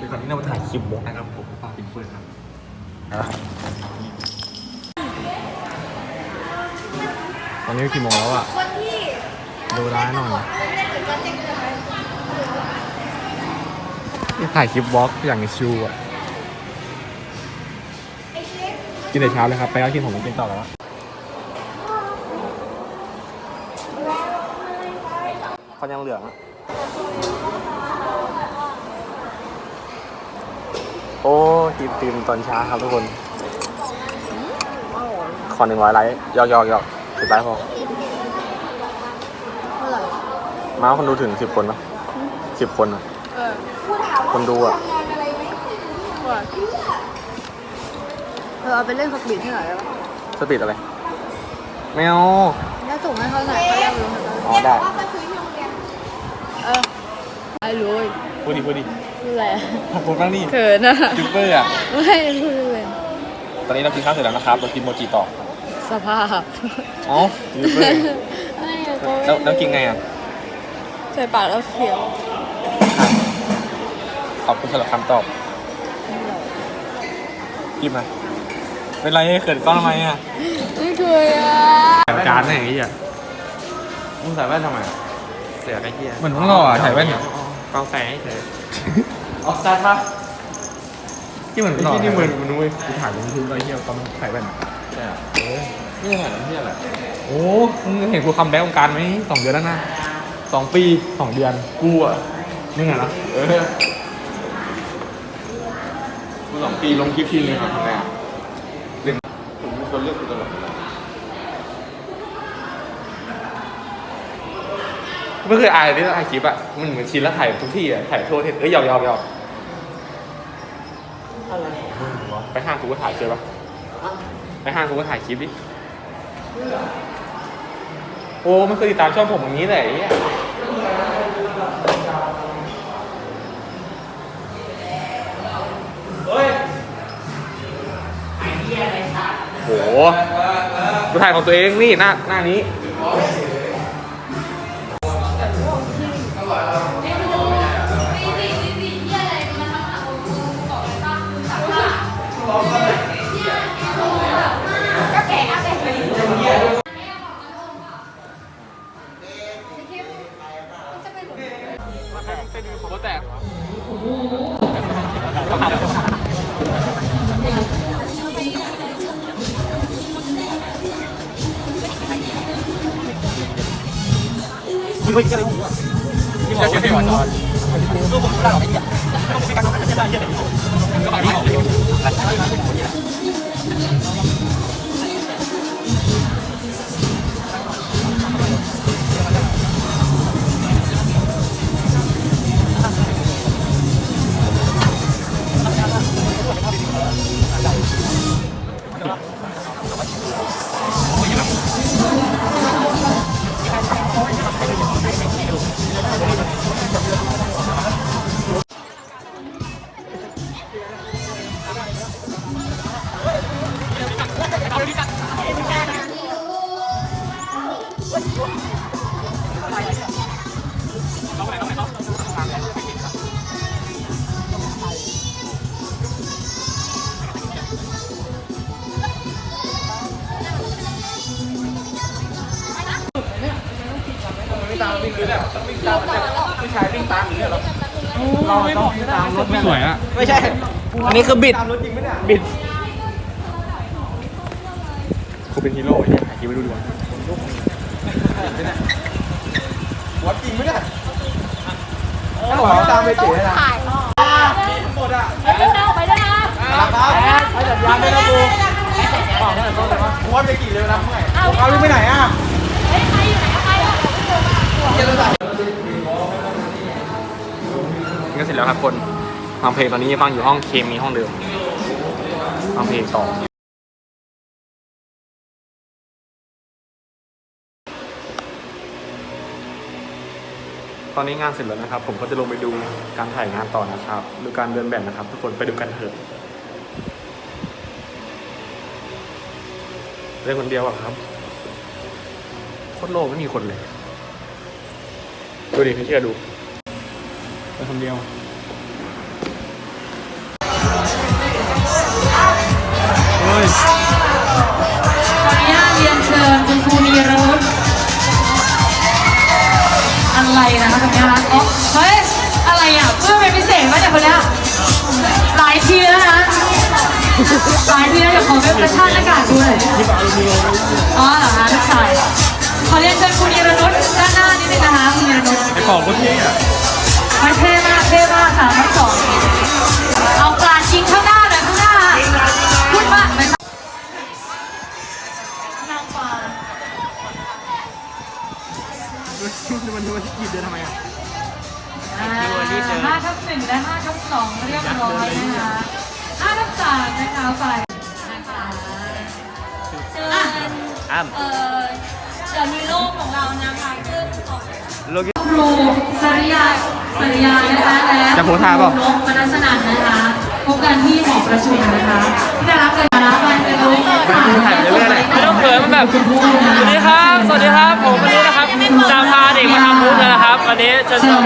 เป็นคนที่นำมาถ่ายคลิปบล็อกนะครับผมฝากเป็นเฟิร์นครับอะตอนนี้กี่โมงแล้วอะ คนที่ดูร้านหน่อย ไม่ได้เหมือนกันจริงเลย นี่ถ่ายคลิปบล็อกอย่างชิวอะ ไอ้เช็คกินแต่เช้าเลยครับ ไปก็กินผมไม่กินต่อแล้วอะเขายังเหลืองอะ โอ้ทีมตื่นตอนเช้าครับทุกคน ขอหนึ่งร้อยไลค์หยอกหยอกหยอกสิบไลค์พอเท่าไหร่มาคนดูถึงสิบคนปะสิบคนอะเออคนดูอะทำงานอะไรไหมว่าเธอเอาไปเล่นสปีดที่ไหนได้ปะสปีดอะไรไม่เอาแล้วส่งให้เขาหน่อยเขาอยากรู้เหมือนกันอ๋อได้เออ ไอ้รู้พูดดิพูดดิพูดอะไรพูดบ้างนี่เขินอะยูทูบเบอร์อะไม่พูดเลยตอนนี้เรากินข้าวเสร็จแล้วนะครับ เรากินโมจิต่อ สภาพอ๋อยูทูบเบอร์ไม่เขาแล้วแล้วกินไงอะ ใส่ปากแล้วเคี้ยวขอบคุณสำหรับคำตอบหยิบมาเป็นไรเขินกล้องทำไมอะไม่เคยอะแต่การไหนไอ้เหี้ยมึงใส่แว่นทำไมอะเสียไอ้เหี้ยเหมือนมึงหล่ออะถ่ายแว่นเนี่ย กองแสงเฉยออกซัดปะที่เหมือนไอ้หล่อที่นี่เหมือนกูนุ้ยกูถ่ายลงยูทูบไอ้เหี้ยตอนมึงถ่ายแว่นอะใช่อะเออไม่ใช่ถ่ายน้ำเหี้ยแหละโอ้มึงเห็นกูคัมแบ็กวงการไหมสองเดือนแล้วนะสองปีสองเดือนกูอะมึงอะนะเออกูสองปีลงคลิปทีนึงอะทำไงอะเรื่องผมมีคนเลือกกูตลอดเวลา ไม่เคยอายที่ถ่ายคลิปอะมันเหมือนชินแล้วถ่ายทุกที่อะถ่ายทั่วประเทศเอ้ยยอมยอมยอมไปห้างกูก็ถ่ายเคยปะไปห้างกูก็ถ่ายคลิปดิโอ้ไม่เคยติดตามช่องผมอย่างนี้เลยไอ้เหี้ยโหกูถ่ายของตัวเองนี่หน้าหน้านี้ จะดูผมว่าแตก你会进来我？你先学会玩的。如果不让我跟你讲，那我们刚刚在家里。 สวยอะ ไม่ใช่ อันนี้คือบิดบิดกูเป็นฮีโร่ไอ้เนี่ยถ่ายคลิปไปดูดีกว่าวัดจริงไหมเนี่ยถ้าบอกตามไปเจ๋นะถ่ายไปด้วยนะไปด้วยนะครับให้จัดยานด้วยนะกูบอกให้หน่อยต้องเลยว่ากูว่าไปกี่เร็วนะเมื่อไหร่เอาลูกไปไหนอะเฮ้ยใครอยู่ไหนใครอะนี่ก็ เสร็จแล้วครับคนฟังเพลงตอนนี้ฟังอยู่ห้องเคมีห้องเดิมฟังเพลงต่อตอนนี้งานเสร็จแล้วนะครับ ผมก็จะลงไปดูการถ่ายงานต่อนะครับ ดูการเดินแบบนะครับ ทุกคนไปดูกันเถอะเล่นคนเดียวอะครับโคตรโล่งไม่มีคนเลย ดูดิไม่เชื่อดูเป็นคนเดียว กระชากหน้ากากดูหน่อยอ๋อเหรอคะลูกชายขอเรียนเชิญคุณยีรนุชด้านหน้านิดนึงนะคะคุณยีรนุชไอ้ของก็เท่อะมันเท่มากเท่มากค่ะทั้งสองเอาปลาชิงข้างหน้าหน่อยข้างหน้าพูดมากไหมคะนางฟ้ามันมันหยิบเดินทำไมอะอ่าห้าทับหนึ่งและห้าทับสองเรียบร้อยนะคะห้าทับสามนะคะฝ่า อ้ำเอ่อเดี๋ยวมีโลกของเรานะคะขึ้นออกโลกิ ครูสริยาสริยานะคะและจะโพสท่าเปล่านกมนัสนันนะคะพบกันที่หอประชุมนะคะที่ได้รับการรับการเป็นรู้ค่ะไม่ต้องเขินมันแบบ สวัสดีครับ สวัสดีครับ ผมวันนี้นะครับ จะพาเด็กมาทำบูธเลยนะครับ วันนี้จะเชิญ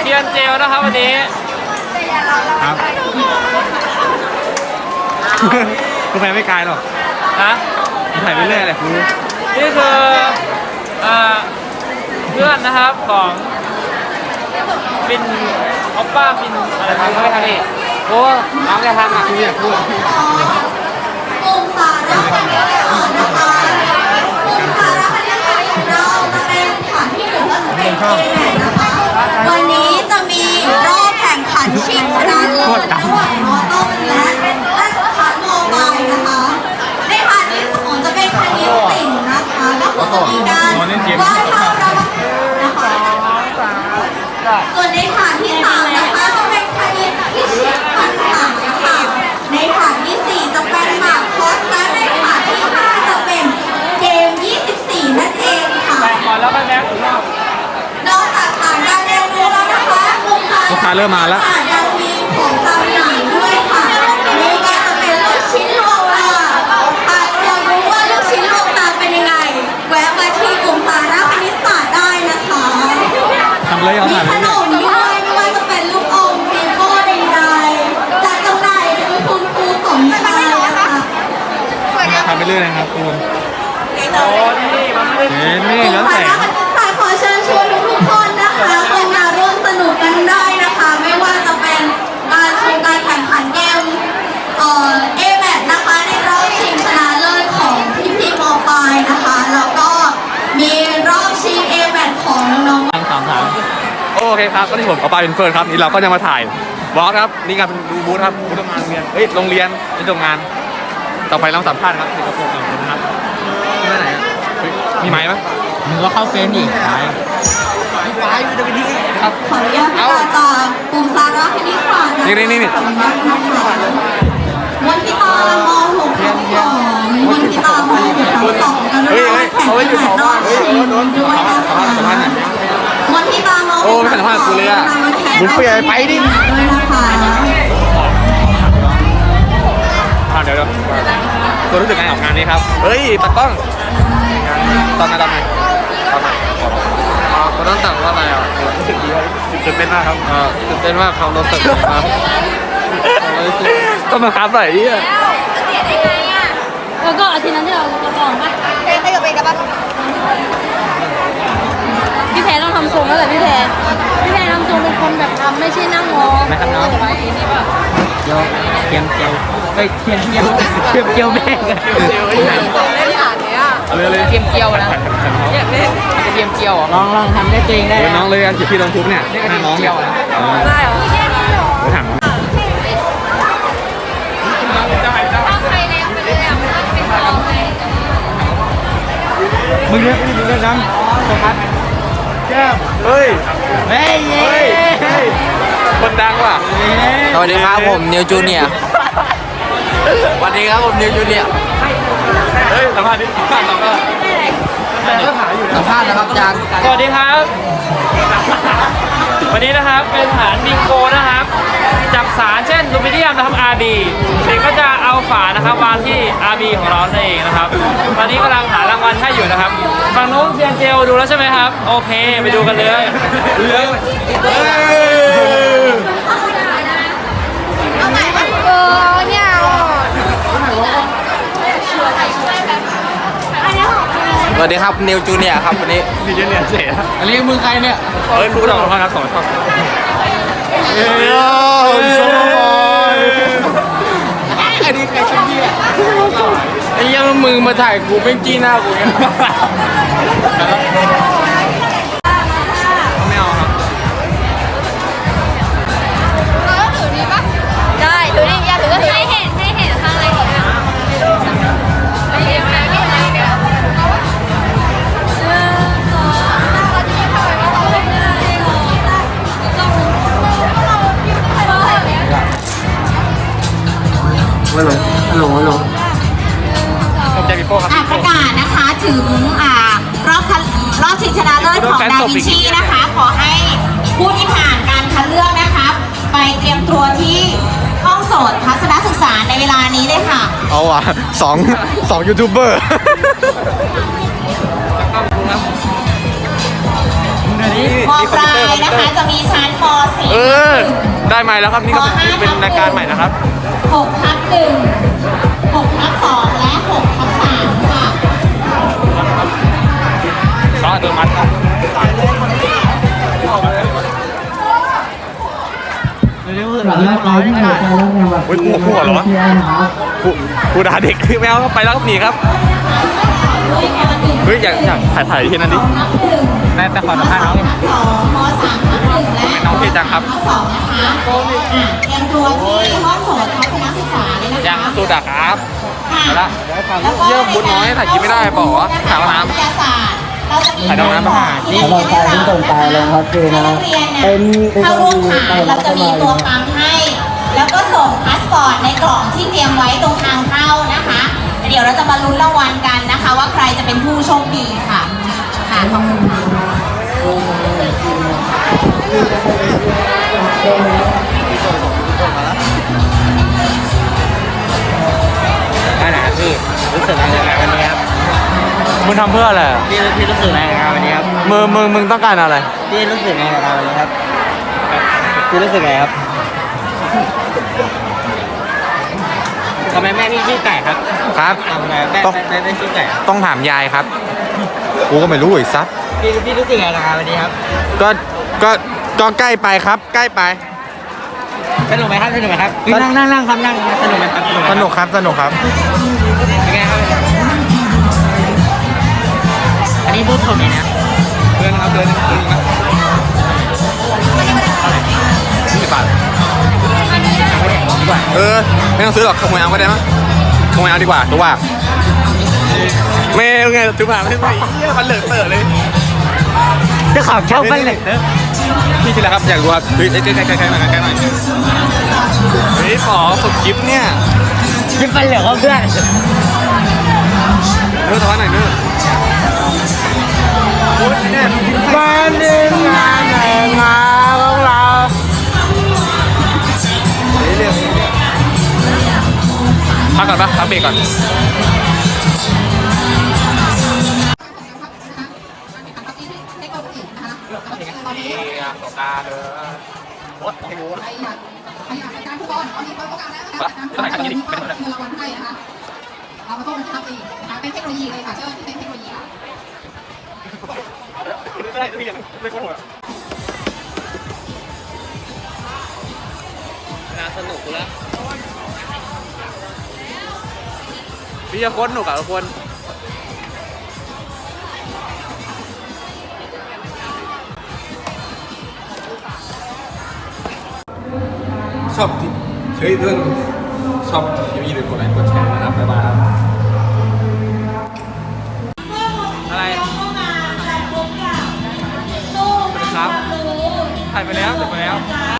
เทียนเจลนะครับวันนี้ ครับคุณแฟนไม่กายหรอกนะ ถ่ายไปเรื่อยแหละคุณนี่คือเอ่อเพื่อนนะครับของฟินออปป้าฟินอะไรครับไม่ทันนี่โอ้น้องจะทำอะคุณอยากพูดกลุ่มสาระคณิตศาสตร์นะคะกลุ่มสาระคณิตศาสตร์ของเราจะเป็นฐานที่หนึ่งก็จะเป็นเกมแหนนะคะ วันนี้จะมีรอบแข่งขันชิงชนะเลิศระหว่างมอต้น เริ่มมาแล้ว ยังมีของจำหน่ายด้วยค่ะนี่ก็จะเป็นลูกชิ้นโลตาหากอยากรู้ว่าลูกชิ้นโลตาเป็นยังไง แวะมาที่กลุ่มสาระคณิตศาสตร์ได้นะคะ ทำเลยเอามีถ่ายไปขนเรื่อยมด้วยไม่ว่าจะเป็นลูกอมปีโป้ใดๆจัดจำหน่ายโดยคุณครูสมชายนะคะทำไปเรื่อยนะครับคุณโอ้นี่มันไม่ได้เห็นนี่กลุ่มแล้วสาแต่ระคณิตศาสตร์ขอเชิญชวนทุกๆคนนะคะเข้ามาร่วมสนุกกันได้นะคะ ไม่ว่าจะเป็นการชมการแข่งขันเกมเอ่อเอแมทนะคะในรอบชิงชนะเลิศของพี่พี่ๆมปลายนะคะ แล้วก็มีรอบชิงเอแมทของน้องๆ สามสามโอเคครับก็ที่ผมเอาไปเป็นเฟิร์นครับนี่เราก็จะมาถ่ายบล็อกครับนี่งานเป็นดูบูธครับบูธโรงงานโรงเรียนเฮ้ยโรงเรียนนี่โรงงาน ต่อไปเราสัมภาษณ์ครับเด็กกระโปรงของผมนะครับที่ไหนอะเฮ้ยมีไม้ปะมึงก็เข้าเฟซดิตายครับ ขออนุญาตค่ะจากกลุ่มสาระคณิตศาสตร์ะคะนี่นี่นี่ ขออนุญาตนะคะวันที่ตามหกทับสองวันที่ตามหกทับสองกันเฮ้ยด้วยเฮ้ยแข่งเอาไว้อยู่ขันแถวรอบ้าบนเฮ้ยชิงด้วยสัมนะภาษณ์สัมภาษณ์สัมภาษณ์หน่อยวันที่ตามหก โอ้ไม่สัมภาษณ์กูเลยอะมึงเปลี่ยนไปดิด้วยนะคะอ่าเดี๋ยวเดี๋ยวตัวรู้สึกไงกับงานนี้ครับ เฮ้ยตัดกล้องตอนไหนตอนไหนตอนไหนขอร้องก็ต้องสั่งว่าอะไรอะรู้สึกดีครับตื่นเต้นมากครับตื่นเต้นมากครับรถตึกครับต้องมาครับใส่อะแล้วก็อาทิตย์นั้นที่เราเราลองปะเพขยับไปกันปะ พี่แพรต้องทำทรงแล้วแหละพี่แพรพี่แพรทำทรงเป็นคนแบบทำไม่ใช่นั่งงอนะครับน้องไว้นี่ป่ะเจียวเทียมเจียวเฮ้ยเทียมเจียวเทียมเจียวแม่งอะเล่นฐานเนี้ยเอาเลยเลยเทียมเจียวนะอยากเล่นเทียมเจียวลองลองทำได้ตัวเองได้เดี๋ยวน้องเลยอะที่ลงทุบเนี่ยหน้าน้องเนี่ยเออได้เหรอเดี๋ยวถามต้องใครเล่นไปเลยอะมันก็เป็นกองไงมึงเนี่ยมึงเนี่ยดังโฟกัสแก้ม เฮ้ย เฮ้ยเย้เฮ้ย เฮ้ย คนดังว่ะ สวัสดีครับผมนิวจูเนียสวัสดีครับผมนิวจูเนียเฮ้ยสัมภาษณ์ดิสัมภาษณ์สัมภาษณ์ก็หาอยู่นะสัมภาษณ์นะครับอาจารย์สวัสดีครับ วันนี้นะครับเป็นฐานบิงโกนะครับจับสารเช่นลูมิเนียมนะครับ RB เด็กก็จะเอาฝานะครับวางที่ RB ของเรานั่นเองนะครับตอนนี้กำลังหารางวัลให้อยู่นะครับฝั่งนู้นเซียนเจลดูแล้วใช่ไหมครับ โอเค ไปดูกันเลยเรื่องเฮ้ย วัสดีครับนิวจูเนียครับวันนี้ดีเจเนี่ยเสียอันนี้มือใครเนี่ยเฮ้ยรู้หรอว่าครับสองครับเอ้ยสอยอันนี้ใครชื่อเนี่ยไอ้ยังมือมาถ่ายกูเป็นจี้หน้ากูเนี่ย ถึงอ่ารอบคัดรอบชิงชนะเลิศของดาวินชีนะคะ ขอให้ผู้ที่ผ่านการคัดเลือกนะคะ ไปเตรียมตัวที่ห้องโสดทัศนศึกษาในเวลานี้เลยค่ะ เอาว่ะสองสองยูทูบเบอร์มปลายนะคะจะมีชั้นมเอ .4 อได้ไหมแล้วครับนี่ก็เป็นเป็นรายการใหม่นะครับ 6ทับ1 เฮ้ยหัวหัวเหรอวะกูกูด่าเด็กคือแมวไปแล้วก็หนีครับเฮ้ยอยากอยากถ่ายถ่ายที่นั่นดิแต่แต่ขอสัมภาษณ์น้องทับ2มทับ1และน้องเพจจังครับทับ2นะคะเตรียมตัวที่ห้องโสดทัศนศึกษาเลยนะคะยังสุดอะครับแล้วก็เยี่ยมบุญน้อยถ่ายคลิปไม่ได้บอกว่าถามมา ยห้องน้ำวิทยาศาสตร์เราจะมีถ่ายห้องน้ำที่นักเรียนได้รับให้นักเรียนเนี่ยเข้าร่วมฐานเราจะมีตัวปั๊มให้ แล้วก็ส่งพาสปอร์ตในกล่องที่เตรียมไว้ตรงทางเข้านะคะ เดี๋ยวเราจะมาลุ้นรางวัลกันนะคะ ว่าใครจะเป็นผู้โชคดีค่ะค่ะขอบคุณค่ะไปไหนครับพี่รู้สึกยังไงวันนี้ครับ มึงทำเพื่ออะไรพี่พี่รู้สึกยังไงกับวันนี้ครับมึงมึงมึงต้องการอะไร พี่รู้สึกยังไงกับวันนี้ครับพี่รู้สึกไงครับทำไมแม่พี่ชื่อไก่ครับครับ ทำไมแม่ต้อง แม่แม่ชื่อไก่ครับต้องถามยายครับ กูก็ไม่รู้อีกซัดพี่พี่รู้สึกยังไงกับวันนี้ครับก็ก็ก็ใกล้ไปครับ ใกล้ไป สนุกไหมครับสนุกไหมครับนั่งนั่งนั่งครับนั่งสนุกไหมครับสนุกครับสนุกครับเป็นไง นนี้พูดผมเองนะเดินครับเดินเดินครับยี่สิบบาทเออไม่ต้องซื้อหรอกขโมยเอาก็ได้มั้งขโมยเอาดีกว่าตัวว่าไม่ไงถือผ่านไม่ไม่เหี้ยมันเหลือเต๋อเลยจะขับชอบไปเลยพี่ชื่ออะครับอยากรู้ครับเฮ้ยใกล้ใกล้ใกล้ใกล้หน่อยใกล้หน่อยเฮ้ยขอฝึกคลิปเนี่ยจะไปเหลือเพื่อนเนื้อทอนหน่อยเนื้อ มาหนึ่งงานแต่งงานของเราพักก่อนปะพักเบรกก่อนตาเด้อวดให้รู้ปะเท่าไหร่ครับนี่ดิไม่ได้เงินรางวัลให้นะคะเราก็ต้องทำเองนะคะเป็นเทคโนโลยีเลยค่ะเจ้าที่เป็นเทคโนโลยีค่ะ ไม่ได้พี่ยังไม่โคตรหัวน่าสนุกแล้วพี่จะโคตรหนุกอะทุกคนชอบที่เฮ้ยเรื่องชอบที่มีหรือกดไลค์กดแชร์ ไปแล้ว